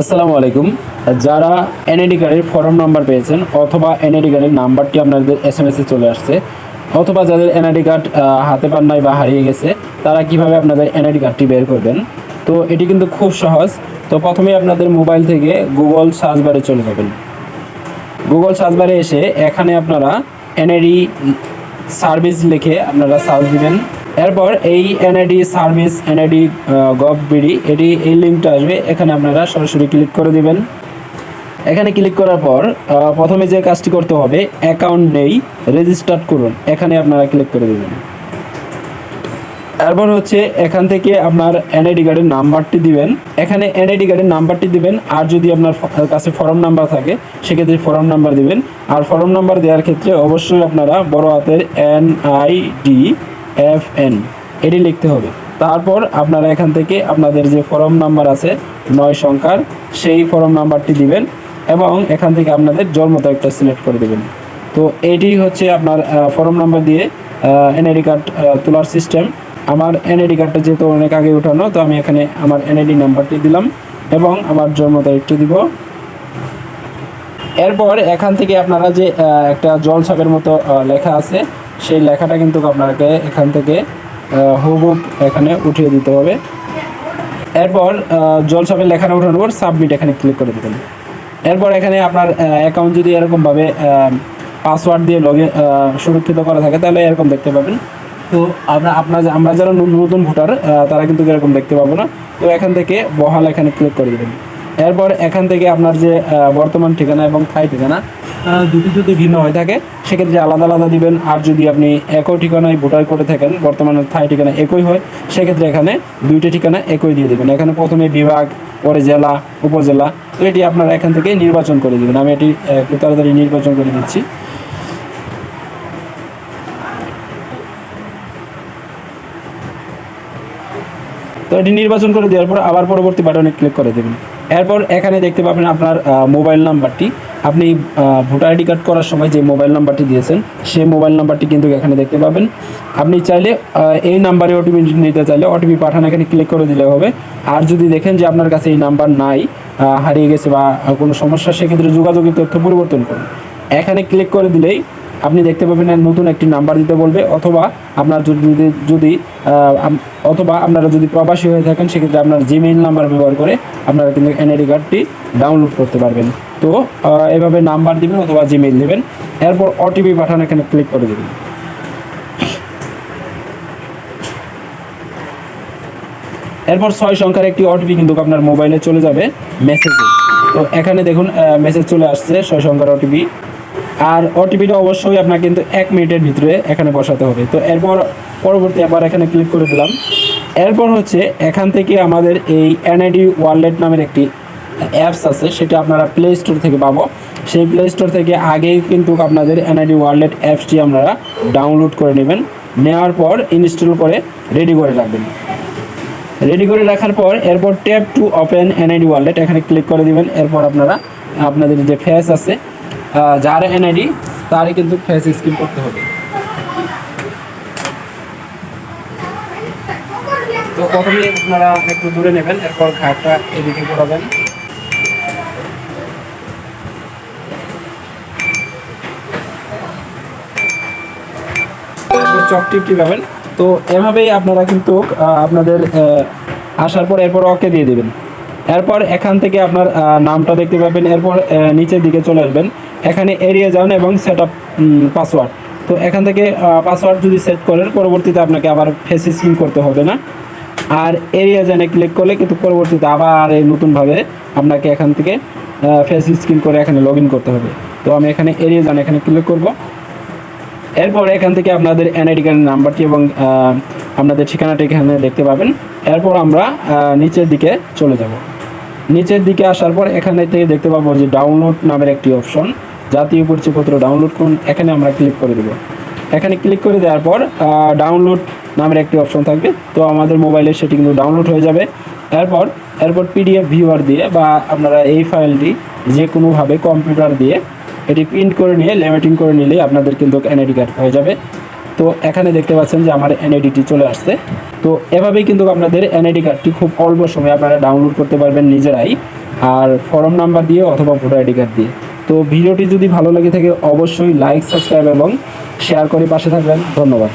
আসসালামু আলাইকুম। যারা এনআইডি কার্ডের ফর্ম নাম্বার পেয়েছেন অথবা এনআইডি কার্ডের নাম্বারটি আপনাদের এস এম এসে চলে আসছে, অথবা যাদের এনআইডি কার্ড হাতে পান নাই বা হারিয়ে গেছে, তারা কীভাবে আপনাদের এনআইডি কার্ডটি বের করবেন? তো এটি কিন্তু খুব সহজ। তো প্রথমে আপনাদের মোবাইল থেকে গুগল সার্চ বারে চলে যাবেন। গুগল সার্চ বারে এসে এখানে আপনারা এনআইডি সার্ভিস লিখে আপনারা সার্চ দিবেন। এরপর এই NID service NID gov BD, এটি এই লিঙ্কটা আসবে, এখানে আপনারা সরাসরি ক্লিক করে দিবেন। এখানে ক্লিক করার পর প্রথমে যে কাজটি করতে হবে, অ্যাকাউন্ট নেই, রেজিস্টার করুন, এখানে আপনারা ক্লিক করে দেবেন। এরপর হচ্ছে, এখান থেকে আপনার এনআইডি কার্ডের নাম্বারটি দিবেন। এখানে এনআইডি কার্ডের নাম্বারটি দিবেন, আর যদি আপনার কাছে ফর্ম নাম্বার থাকে, সেক্ষেত্রে ফর্ম নাম্বার দিবেন। আর ফর্ম নাম্বার দেওয়ার ক্ষেত্রে অবশ্যই আপনারা বড় হাতের N I D F N এটি লিখতে হবে। তারপর আপনারা এখান থেকে আপনাদের যে ফর্ম নাম্বার আছে, নয় সংখ্যার, সেই ফর্ম নাম্বারটি দিবেন এবং এখান থেকে আপনাদের জন্ম তারিখটা সিলেক্ট করে দেবেন। তো এটি হচ্ছে আপনার ফর্ম নাম্বার দিয়ে এনআইডি কার্ড তোলার সিস্টেম। আমার এনআইডি কার্ডটা যেহেতু অনেক আগে উঠানো, তো আমি এখানে আমার এনআইডি নাম্বারটি দিলাম এবং আমার জন্ম তারিখটি দিব। এরপর এখান থেকে আপনারা যে একটা জলছাপের মতো লেখা আছে সেই লেখাটা কিন্তু আপনাকে এখান থেকে আহ, হুবহুব এখানে উঠিয়ে দিতে হবে। এরপর আহ, জলছাপের লেখাটা ওঠানোর পর সাবমিট এখানে ক্লিক করে দেবেন। এরপর এখানে আপনার অ্যাকাউন্ট যদি এরকমভাবে পাসওয়ার্ড দিয়ে লগে সুরক্ষিত করা থাকে তাহলে এরকম দেখতে পাবেন। তো আমরা আপনার আমরা যারা নতুন ভোটার তারা কিন্তু এরকম দেখতে পাবো না। তো এখান থেকে বহাল এখানে ক্লিক করে দেবেন। এরপর এখান থেকে আপনার যে বর্তমান ঠিকানা এবং থাই ঠিকানা দুটি যদি ভিন্ন হয়ে থাকে, সেক্ষেত্রে আলাদা আলাদা দিবেন। আর যদি আপনি একই ঠিকানায় ভোটার করে থাকেন, বর্তমানে থাই ঠিকানা একই হয়, সেক্ষেত্রে এখানে দুইটি ঠিকানা একই দিয়ে দেবেন। এখানে প্রথমে বিভাগ, পরে জেলা, উপজেলা এটি আপনারা এখান থেকে নির্বাচন করে দেবেন। আমি এটি একটু তাড়াতাড়ি নির্বাচন করে দিচ্ছি। তো এটি নির্বাচন করে দেওয়ার পর আবার পরবর্তী বাটনে ক্লিক করে দেবেন। এরপর এখানে দেখতে পাবেন আপনার মোবাইল নাম্বারটি আপনি ভোটার আইডি কার্ড করার সময় যে মোবাইল নাম্বারটি দিয়েছেন, সেই মোবাইল নাম্বারটি কিন্তু এখানে দেখতে পাবেন। আপনি চাইলে এই নাম্বারে ওটিপি নিতে চাইলে ওটিপি পাঠান, এখানে ক্লিক করে দিলে হবে। আর যদি দেখেন যে আপনার কাছে এই নাম্বার নাই হারিয়ে গেছে বা কোনো সমস্যা, সেক্ষেত্রে যোগাযোগের তথ্য পরিবর্তন করুন। এখানে ক্লিক করে দিলেই আপনি দেখতে পাবেন নতুন একটি নাম্বার দিতে বলবে, অথবা আপনার যদি, যদি- অথবা আপনারা যদি প্রবাসী হয়ে থাকেন, সেক্ষেত্রে আপনার জিমেইল নাম্বার ব্যবহার করে আপনারা কিন্তু এনআইডি কার্ডটি ডাউনলোড করতে পারবেন। তো এভাবে নাম্বার দিবেন অথবা জিমেইল দেবেন। এরপর ওটিপি পাঠান এখানে ক্লিক করে দেবেন। এরপর ছয় সংখ্যার একটি ওটিপি কিন্তু আপনার মোবাইলে চলে যাবে মেসেজে তো এখানে দেখুন মেসেজ চলে আসছে, ছয় সংখ্যার ওটিপি আর ওটিপিটা অবশ্যই আপনাকে কিন্তু এক মিনিটের ভিতরে এখানে বসাতে হবে। তো এরপর পরবর্তী আবার এখানে ক্লিক করে দিলাম। এরপর হচ্ছে এখান থেকে আমাদের এই এনআইডি ওয়ালেট নামের একটি অ্যাপস আছে, সেটা আপনারা প্লে স্টোর থেকে পাবো। সেই প্লে স্টোর থেকে আগেই কিন্তু আপনাদের এনআইডি ওয়ালেট অ্যাপসটি আপনারা ডাউনলোড করে নেবেন। নেওয়ার পর ইনস্টল করে রেডি করে রাখবেন। রেডি করে রাখার পর এরপর tap to open NID wallet এখানে ক্লিক করে দিবেন। এরপর আপনারা, আপনাদের যে ফেস আছে যার এনআইডি তারই কিন্তু ফেস স্ক্রিন করতে হবে। তো প্রথমে আপনারা একটু দূরে নেবেন, এরপর ঘাটটা এদিকে করাবেন চক টিপটি পাবেন? তো এভাবেই আপনারা কিন্তু আপনাদের আসার পর এরপর ওকে দিয়ে দিবেন। এরপর এখান থেকে আপনার নামটা দেখতে পাবেন। এরপর নিচের দিকে চলে আসবেন। এখানে এরিয়া যান এবং সেট আপ পাসওয়ার্ড তো এখান থেকে পাসওয়ার্ড যদি সেট করেন, পরবর্তীতে আপনাকে আবার ফেস স্ক্রিন করতে হবে না। আর এরিয়া জানে ক্লিক করলে কিন্তু পরবর্তীতে আবার এই নতুনভাবে আপনাকে এখান থেকে ফেস স্ক্রিন করে এখানে লগ করতে হবে। তো আমি এখানে এরিয়া জান এখানে ক্লিক করব। এরপর এখান থেকে আপনাদের এনআইডি কার্ডের নাম্বারটি এবং আপনাদের ঠিকানাটি এখানে দেখতে পাবেন। এরপর আমরা নিচের দিকে চলে যাব। নিচের দিকে আসার পর এখানে থেকে দেখতে পাবো যে ডাউনলোড নামের একটি অপশন জাতীয় পরিচয়পত্র ডাউনলোড করুন। এখানে আমরা ক্লিক করে দেবো। এখানে ক্লিক করে দেওয়ার পর ডাউনলোড নামের একটি অপশন থাকবে। তো আমাদের মোবাইলে সেটি কিন্তু ডাউনলোড হয়ে যাবে। এরপর এরপর পিডিএফ ভিউয়ার দিয়ে বা আপনারা এই ফাইলটি যে কোনোভাবে কম্পিউটার দিয়ে এটি প্রিন্ট করে নিয়ে লেমিটিং করে নিলেই আপনাদের কিন্তু এনআইডি কার্ড হয়ে যাবে। তো এখানে দেখতে পাচ্ছেন যে আমার এনআইডিটি চলে আসছে। তো এভাবেই কিন্তু আপনাদের এনআইডি কার্ডটি খুব অল্প সময়ে আপনারা ডাউনলোড করতে পারবেন নিজেরাই, আর ফর্ম নাম্বার দিয়ে অথবা ভোটার আইডি কার্ড দিয়ে। তো ভিডিওটি যদি ভালো লাগে থাকে, অবশ্যই লাইক সাবস্ক্রাইব এবং শেয়ার করে পাশে থাকবেন। ধন্যবাদ।